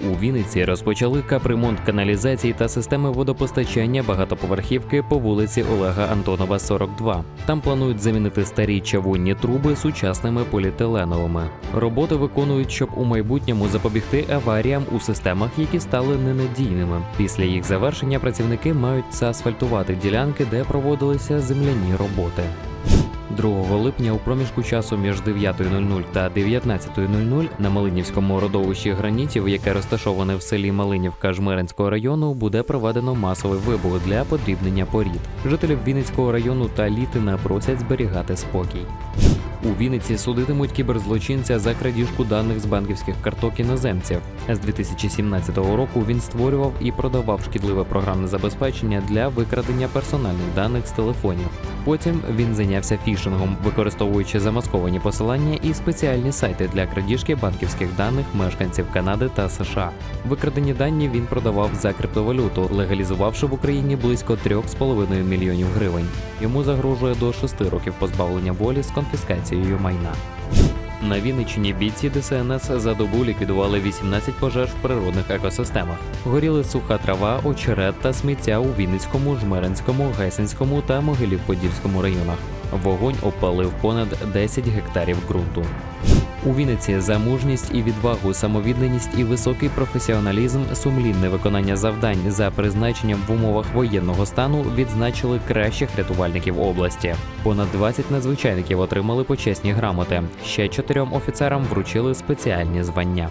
У Вінниці розпочали капремонт каналізації та системи водопостачання багатоповерхівки по вулиці Олега Антонова, 42. Там планують замінити старі чавунні труби сучасними поліетиленовими. Роботи виконують, щоб у майбутньому запобігти аваріям у системах, які стали ненадійними. Після їх завершення працівники мають заасфальтувати ділянки, де проводилися земляні роботи. 2 липня у проміжку часу між 9.00 та 19.00 на Малинівському родовищі гранітів, яке розташоване в селі Малинівка Жмеринського району, буде проведено масовий вибух для подрібнення порід. Жителів Вінницького району та Літина просять зберігати спокій. У Вінниці судитимуть кіберзлочинця за крадіжку даних з банківських карток іноземців. З 2017 року він створював і продавав шкідливе програмне забезпечення для викрадення персональних даних з телефонів. Потім він зайнявся фішингом, використовуючи замасковані посилання і спеціальні сайти для крадіжки банківських даних мешканців Канади та США. Викрадені дані він продавав за криптовалюту, легалізувавши в Україні близько 3,5 мільйонів гривень. Йому загрожує до 6 років позбавлення волі з конфіскацією майна. На Вінниччині бійці ДСНС за добу ліквідували 18 пожеж в природних екосистемах. Горіли суха трава, очерет та сміття у Вінницькому, Жмеринському, Гесенському та Могилів-Подільському районах. Вогонь опалив понад 10 гектарів ґрунту. У Вінниці за мужність і відвагу, самовідданість і високий професіоналізм, сумлінне виконання завдань за призначенням в умовах воєнного стану відзначили кращих рятувальників області. Понад 20 надзвичайників отримали почесні грамоти. Ще чотирьом офіцерам вручили спеціальні звання.